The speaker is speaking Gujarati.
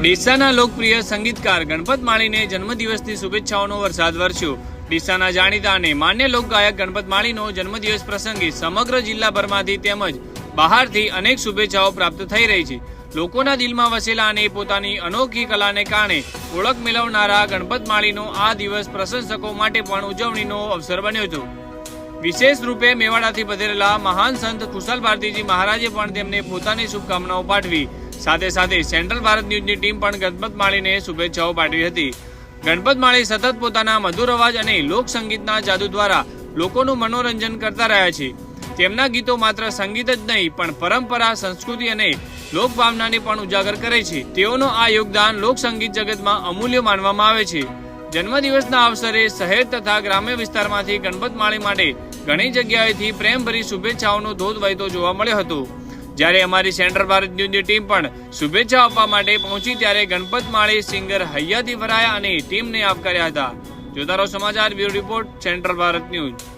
ડીસાના લોકપ્રિય સંગીતકાર ગણપત માળીને જન્મદિવસની શુભેચ્છાઓનો વરસાદ વરસ્યો. ડીસાના જાણીતા અને માન્ય લોકગાયક ગણપત માળીનો જન્મદિવસ પ્રસંગે સમગ્ર જિલ્લાભરમાંથી તેમજ બહારથી અનેક શુભેચ્છાઓ પ્રાપ્ત થઈ રહી છે. લોકોના દિલમાં વસેલા અને પોતાની અનોખી કલાને કારણે ઓળખ મેળવનારા ગણપત માળીનો આ દિવસ પ્રશંસકો માટે પણ ઉજવણીનો અવસર બન્યો હતો. વિશેષ રૂપે મેવાડાથી પધરેલા મહાન સંત કુશલ ભારતીજી મહારાજે પણ તેમને પોતાની શુભકામનાઓ પાઠવી સાથે સાથે સેન્ટ્રલ ભારત ન્યૂઝની ટીમ પણ ગણપત માળીને શુભેચ્છાઓ પાઠવી હતી. ગણપત માળી સતત પોતાના મધુર અવાજ અને લોક સંગીતના જાદુ દ્વારા લોકોનું મનોરંજન કરતા રહ્યા છે. તેમના ગીતો માત્ર સંગીત જ નહીં, પણ પરંપરા, સંસ્કૃતિ અને લોકભાવનાને પણ ઉજાગર કરે છે. તેઓનો આ યોગદાન લોક સંગીત જગતમાં અમૂલ્ય માનવામાં આવે છે. જન્મદિવસના અવસરે શહેર તથા ગ્રામ્ય વિસ્તારમાંથી ગણપત માળી માટે ઘણી જગ્યાએથી પ્રેમભરી શુભેચ્છાઓનો ધોધ વહેતો જોવા મળ્યો હતો. જ્યારે અમારી સેન્ટ્રલ ભારત ન્યૂઝની ટીમ પણ શુભેચ્છા આપવા માટે પહોંચી ત્યારે ગણપત માળી સિંગર હૈયાથી ભરાયા અને ટીમને આવકાર્યા હતા. જોતા રહો સમાચાર, bureau report, central Bharat news.